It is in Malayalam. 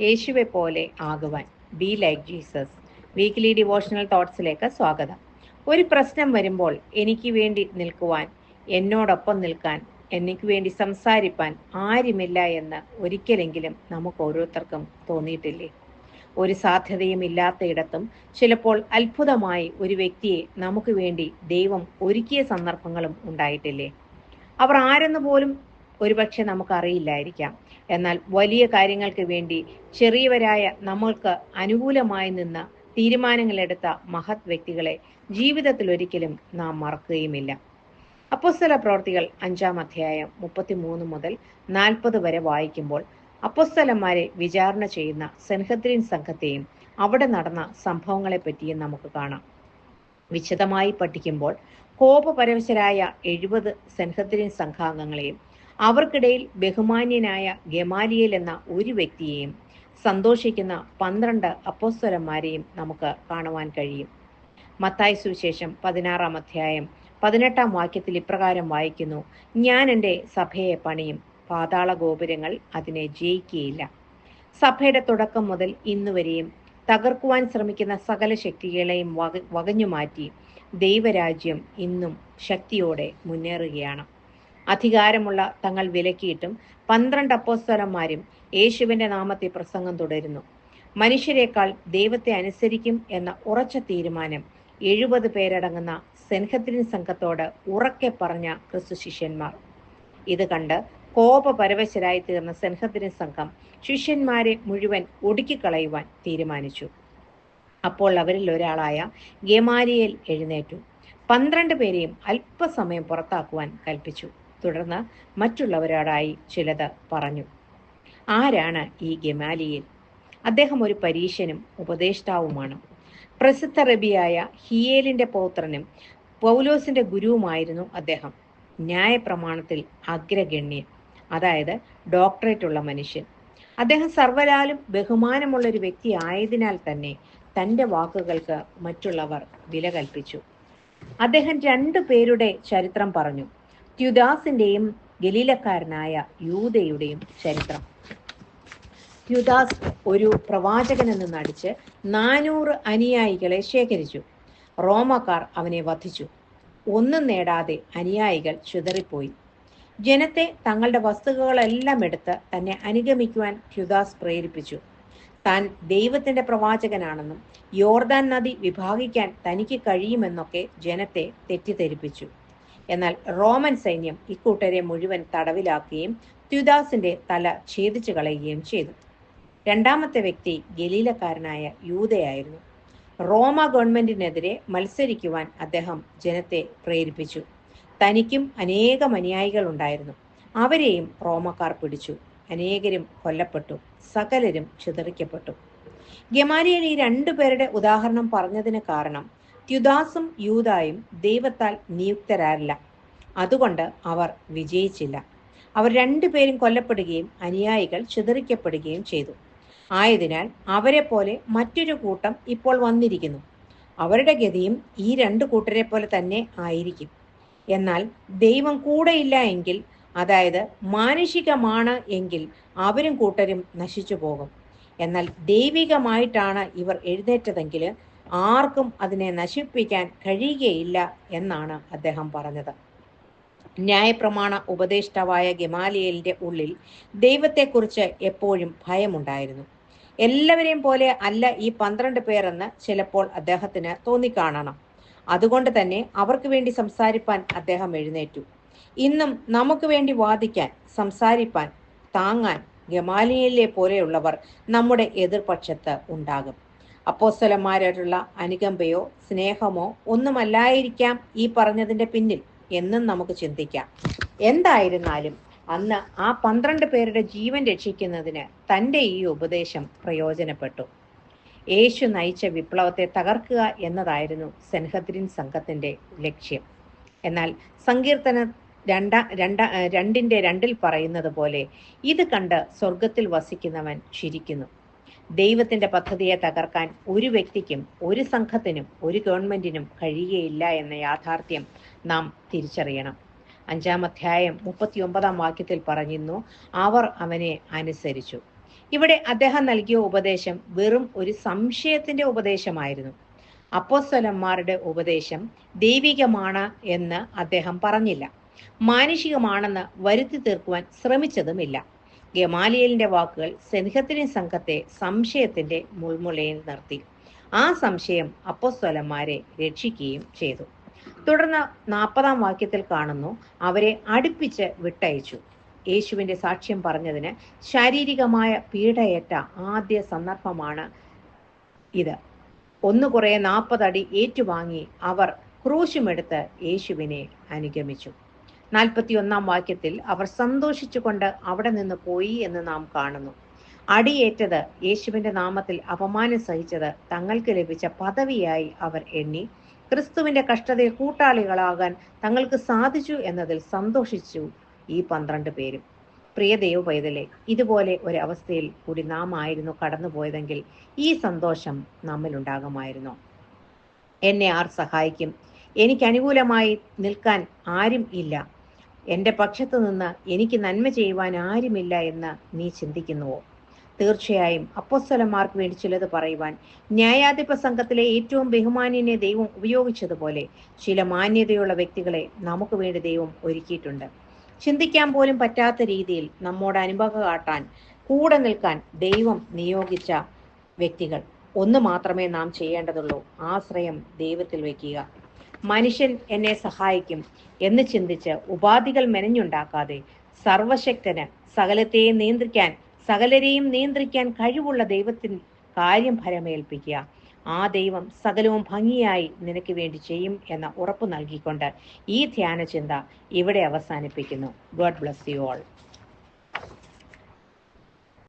യേശുവെ പോലെ ആകുവാൻ. Be like Jesus weekly devotional തോട്ട്സിലേക്ക് സ്വാഗതം. ഒരു പ്രശ്നം വരുമ്പോൾ എനിക്ക് വേണ്ടി നിൽക്കുവാൻ എന്നോടൊപ്പം നിൽക്കാൻ എനിക്ക് വേണ്ടി സംസാരിപ്പാൻ ആരുമില്ല എന്ന് ഒരിക്കലെങ്കിലും നമുക്ക് ഓരോരുത്തർക്കും തോന്നിയിട്ടില്ലേ? ഒരു സാധ്യതയും ഇല്ലാത്തയിടത്തും ചിലപ്പോൾ അത്ഭുതമായി ഒരു വ്യക്തിയെ നമുക്ക് വേണ്ടി ദൈവം ഒരുക്കിയ സന്ദർഭങ്ങളും ഉണ്ടായിട്ടില്ലേ? അവർ ആരെന്ന് പോലും ഒരുപക്ഷെ നമുക്കറിയില്ലായിരിക്കാം. എന്നാൽ വലിയ കാര്യങ്ങൾക്ക് വേണ്ടി ചെറിയവരായ നമ്മൾക്ക് അനുകൂലമായി നിന്ന തീരുമാനങ്ങളെടുത്ത മഹത് വ്യക്തികളെ ജീവിതത്തിൽ ഒരിക്കലും നാം മറക്കുകയുമില്ല. അപ്പോസ്തല പ്രവർത്തികൾ അഞ്ചാം അധ്യായം മുപ്പത്തിമൂന്ന് മുതൽ നാൽപ്പത് വരെ വായിക്കുമ്പോൾ അപ്പോസ്തലന്മാരെ വിചാരണ ചെയ്യുന്ന സെൻഹദ്രീൻ സംഘത്തെയും അവിടെ നടന്ന സംഭവങ്ങളെ പറ്റിയും നമുക്ക് കാണാം. വിശദമായി പഠിക്കുമ്പോൾ കോപപരവശരായ എഴുപത് സെൻഹദ്രീൻ സംഘാംഗങ്ങളെയും അവർക്കിടയിൽ ബഹുമാന്യനായ ഗമാലിയൽ എന്ന ഒരു വ്യക്തിയെയും സന്തോഷിക്കുന്ന പന്ത്രണ്ട് അപ്പോസ്തലന്മാരെയും നമുക്ക് കാണുവാൻ കഴിയും. മത്തായി സുവിശേഷം പതിനാറാം അധ്യായം പതിനെട്ടാം വാക്യത്തിൽ ഇപ്രകാരം വായിക്കുന്നു. ഞാൻ എന്റെ സഭയെ പണിയും പാതാള ഗോപുരങ്ങൾ അതിനെ ജയിക്കുകയില്ല. സഭയുടെ തുടക്കം മുതൽ ഇന്നുവരെയും തകർക്കുവാൻ ശ്രമിക്കുന്ന സകല ശക്തികളെയും വക വകഞ്ഞുമാറ്റി ദൈവരാജ്യം ഇന്നും ശക്തിയോടെ മുന്നേറുകയാണ്. അധികാരമുള്ള തങ്ങൾ വിലക്കിയിട്ടും പന്ത്രണ്ട് അപ്പോസ്തലന്മാരും യേശുവിന്റെ നാമത്തെ പ്രസംഗം തുടരുന്നു. മനുഷ്യരെക്കാൾ ദൈവത്തെ അനുസരിക്കും എന്ന ഉറച്ച തീരുമാനം എഴുപത് പേരടങ്ങുന്ന സെൻഹദ്രിൻ സംഘത്തോട് ഉറക്കെ പറഞ്ഞ ക്രിസ്തു ശിഷ്യന്മാർ. ഇത് കണ്ട് കോപപരവശരായി തീർന്ന സെൻഹദ്രിൻ സംഘം ശിഷ്യന്മാരെ മുഴുവൻ ഒടുക്കിക്കളയുവാൻ തീരുമാനിച്ചു. അപ്പോൾ അവരിൽ ഒരാളായ ഗെമാരിയൽ എഴുന്നേറ്റു. പന്ത്രണ്ട് പേരെയും അല്പസമയം പുറത്താക്കുവാൻ കൽപ്പിച്ചു. തുടർന്ന് മറ്റുള്ളവരോടായി ചിലത് പറഞ്ഞു. ആരാണ് ഈ ഗമാലിയിൽ അദ്ദേഹം ഒരു പരീശനും ഉപദേഷ്ടാവുമാണ്. പ്രസിദ്ധ റബിയായ ഹിയേലിന്റെ പൗത്രനും പൗലോസിന്റെ ഗുരുവുമായിരുന്നു അദ്ദേഹം. ന്യായപ്രമാണത്തിൽ അഗ്രഗണ്യൻ അതായത് ഡോക്ടറേറ്റ് ഉള്ള മനുഷ്യൻ. അദ്ദേഹം സർവരാലും ബഹുമാനമുള്ള ഒരു വ്യക്തി ആയതിനാൽ തന്നെ തന്റെ വാക്കുകൾക്ക് മറ്റുള്ളവർ വില കൽപ്പിച്ചു. അദ്ദേഹം രണ്ടു പേരുടെ ചരിത്രം പറഞ്ഞു. ത്യുദാസിന്റെയും ഗലീലക്കാരനായ യൂതയുടെയും ചരിത്രം. യുദാസ് ഒരു പ്രവാചകനെന്ന് നടിച്ച് നാനൂറ് അനുയായികളെ ശേഖരിച്ചു. റോമക്കാർ അവനെ വധിച്ചു. ഒന്നും നേടാതെ അനുയായികൾ ചിതറിപ്പോയി. ജനത്തെ തങ്ങളുടെ വസ്തുക്കളെല്ലാം എടുത്ത് തന്നെ അനുഗമിക്കുവാൻ ഹ്യുദാസ് പ്രേരിപ്പിച്ചു. താൻ ദൈവത്തിന്റെ പ്രവാചകനാണെന്നും യോർദാൻ നദി വിഭാഗിക്കാൻ തനിക്ക് കഴിയുമെന്നൊക്കെ ജനത്തെ തെറ്റിദ്ധരിപ്പിച്ചു. എന്നാൽ റോമൻ സൈന്യം ഇക്കൂട്ടരെ മുഴുവൻ തടവിലാക്കുകയും ത്യുദാസിന്റെ തല ഛേദിച്ചു കളയുകയും ചെയ്തു. രണ്ടാമത്തെ വ്യക്തി ഗലീലക്കാരനായ യൂതയായിരുന്നു റോമ ഗവൺമെന്റിനെതിരെ മത്സരിക്കുവാൻ അദ്ദേഹം ജനത്തെ പ്രേരിപ്പിച്ചു. തനിക്കും അനേകം അനുയായികൾ ഉണ്ടായിരുന്നു. അവരെയും റോമക്കാർ പിടിച്ചു. അനേകരും കൊല്ലപ്പെട്ടു. സകലരും ചിതറിക്കപ്പെട്ടു. ഗമാലിയൻ ഈ രണ്ടു രണ്ടുപേരുടെ ഉദാഹരണം പറഞ്ഞതിന് കാരണം ത്യുദാസും യൂതായും ദൈവത്താൽ നിയുക്തരാരില്ല. അതുകൊണ്ട് അവർ വിജയിച്ചില്ല. അവർ രണ്ടുപേരും കൊല്ലപ്പെടുകയും അനുയായികൾ ചിതറിക്കപ്പെടുകയും ചെയ്തു. ആയതിനാൽ അവരെ പോലെ മറ്റൊരു കൂട്ടം ഇപ്പോൾ വന്നിരിക്കുന്നു. അവരുടെ ഗതിയും ഈ രണ്ട് കൂട്ടരെ പോലെ തന്നെ ആയിരിക്കും. എന്നാൽ ദൈവം കൂടെയില്ല എങ്കിൽ അതായത് മാനുഷികമാണ് എങ്കിൽ അവരും കൂട്ടരും നശിച്ചു പോകും എന്നാൽ ദൈവികമായിട്ടാണ് ഇവർ എഴുന്നേറ്റതെങ്കിൽ ആർക്കും അതിനെ നശിപ്പിക്കാൻ കഴിയുകയില്ല എന്നാണ് അദ്ദേഹം പറഞ്ഞത്. ന്യായപ്രമാണ ഉപദേഷ്ടാവായ ഗമാലിയലിന്റെ ഉള്ളിൽ ദൈവത്തെക്കുറിച്ച് എപ്പോഴും ഭയമുണ്ടായിരുന്നു. എല്ലാവരെയും പോലെ അല്ല ഈ പന്ത്രണ്ട് പേരെന്ന് ചിലപ്പോൾ അദ്ദേഹത്തിന് തോന്നിക്കാണണം. അതുകൊണ്ട് തന്നെ അവർക്ക് വേണ്ടി സംസാരിപ്പാൻ അദ്ദേഹം എഴുന്നേറ്റു. ഇന്നും നമുക്ക് വേണ്ടി വാദിക്കാൻ സംസാരിപ്പാൻ താങ്ങാൻ ഗമാലിയലിലെ പോലെയുള്ളവർ നമ്മുടെ എതിർപക്ഷത്ത് ഉണ്ടാകും. അപ്പോസ്തലന്മാരോടുള്ള അനുകമ്പയോ സ്നേഹമോ ഒന്നുമല്ലായിരിക്കാം ഈ പറഞ്ഞതിന്റെ പിന്നിൽ എന്നും നമുക്ക് ചിന്തിക്കാം. എന്തായിരുന്നാലും അന്ന് ആ പന്ത്രണ്ട് പേരുടെ ജീവൻ രക്ഷിക്കുന്നതിന് തന്റെ ഈ ഉപദേശം പ്രയോജനപ്പെട്ടു. യേശു നയിച്ച വിപ്ലവത്തെ തകർക്കുക എന്നതായിരുന്നു സെൻഹദ്രിൻ സംഘത്തിന്റെ ലക്ഷ്യം. എന്നാൽ സങ്കീർത്തന രണ്ട രണ്ട രണ്ടിന്റെ രണ്ടിൽ പറയുന്നത് പോലെ ഇത് കണ്ട് സ്വർഗത്തിൽ വസിക്കുന്നവൻ ചിരിക്കുന്നു. ദൈവത്തിന്റെ പദ്ധതിയെ തകർക്കാൻ ഒരു വ്യക്തിക്കും ഒരു സംഘത്തിനും ഒരു ഗവൺമെന്റിനും കഴിയുകയില്ല എന്ന യാഥാർത്ഥ്യം നാം തിരിച്ചറിയണം. അഞ്ചാം അധ്യായം മുപ്പത്തി ഒമ്പതാം വാക്യത്തിൽ പറഞ്ഞിരുന്നു അവർ അവനെ അനുസരിച്ചു. ഇവിടെ അദ്ദേഹം നൽകിയ ഉപദേശം വെറും ഒരു സംശയത്തിന്റെ ഉപദേശമായിരുന്നു. അപ്പോസ്വലന്മാരുടെ ഉപദേശം ദൈവികമാണ് എന്ന് അദ്ദേഹം പറഞ്ഞില്ല. മാനുഷികമാണെന്ന് വരുത്തി തീർക്കുവാൻ ശ്രമിച്ചതുമില്ല. ഗമാലിയലിന്റെ വാക്കുകൾ സെനിഹത്തിനെ സംഘത്തെ സംശയത്തിന്റെ മുൾമുളയിൽ നിർത്തി. ആ സംശയം അപ്പസ്വലന്മാരെ രക്ഷിക്കുകയും ചെയ്തു. തുടർന്ന് നാൽപ്പതാം വാക്യത്തിൽ കാണുന്നു അവരെ അടുപ്പിച്ച് വിട്ടയച്ചു. യേശുവിന്റെ സാക്ഷ്യം പറഞ്ഞതിന് ശാരീരികമായ പീഡയേറ്റ ആദ്യ സന്ദർഭമാണ് ഇത്. ഒന്ന് കുറെ നാൽപ്പതടി ഏറ്റുവാങ്ങി അവർ ക്രൂശുമെടുത്ത് യേശുവിനെ അനുഗമിച്ചു. നാൽപ്പത്തി ഒന്നാം വാക്യത്തിൽ അവർ സന്തോഷിച്ചുകൊണ്ട് അവിടെ നിന്ന് പോയി എന്ന് നാം കാണുന്നു. അടിയേറ്റത് യേശുവിന്റെ നാമത്തിൽ അപമാനം സഹിച്ചത് തങ്ങൾക്ക് ലഭിച്ച പദവിയായി അവർ എണ്ണി. ക്രിസ്തുവിന്റെ കഷ്ടതയിൽ കൂട്ടാളികളാകാൻ തങ്ങൾക്ക് സാധിച്ചു എന്നതിൽ സന്തോഷിച്ചു ഈ പന്ത്രണ്ട് പേരും. പ്രിയ ദൈവ പൈതലെ ഇതുപോലെ ഒരു അവസ്ഥയിൽ കൂടി നാം ആയിരുന്നു കടന്നുപോയതെങ്കിൽ ഈ സന്തോഷം നമ്മിലുണ്ടാകുമായിരുന്നു എന്നെ ആർ സഹായിക്കും. എനിക്ക് അനുകൂലമായി നിൽക്കാൻ ആരും ഇല്ല. എന്റെ പക്ഷത്തു നിന്ന് എനിക്ക് നന്മ ചെയ്യുവാൻ ആരുമില്ല എന്ന് നീ ചിന്തിക്കുന്നുവോ? തീർച്ചയായും അപ്പോസ്തലന്മാർക്ക് വേണ്ടി ചിലത് പറയുവാൻ ന്യായാധിപ സംഘത്തിലെ ഏറ്റവും ബഹുമാന്യനെ ദൈവം ഉപയോഗിച്ചതുപോലെ ചില മാന്യതയുള്ള വ്യക്തികളെ നമുക്ക് വേണ്ടി ദൈവം ഒരുക്കിയിട്ടുണ്ട്. ചിന്തിക്കാൻ പോലും പറ്റാത്ത രീതിയിൽ നമ്മോട് അനുഭവം കാട്ടാൻ കൂടെ നിൽക്കാൻ ദൈവം നിയോഗിച്ച വ്യക്തികൾ. ഒന്ന് മാത്രമേ നാം ചെയ്യേണ്ടതുള്ളൂ. ആശ്രയം ദൈവത്തിൽ വയ്ക്കുക. മനുഷ്യൻ എന്നെ സഹായിക്കും എന്ന് ചിന്തിച്ച് ഉപാധികൾ മെനഞ്ഞുണ്ടാക്കാതെ സർവശക്തന് സകലത്തെയും നിയന്ത്രിക്കാൻ സകലരെയും നിയന്ത്രിക്കാൻ കഴിവുള്ള ദൈവത്തിന് കാര്യം ഫലമേൽപ്പിക്കുക ആ ദൈവം സകലവും ഭംഗിയായി നിനക്ക് വേണ്ടി ചെയ്യും എന്ന ഉറപ്പ് നൽകിക്കൊണ്ട് ഈ ധ്യാന ചിന്ത ഇവിടെ അവസാനിപ്പിക്കുന്നു. God bless you all.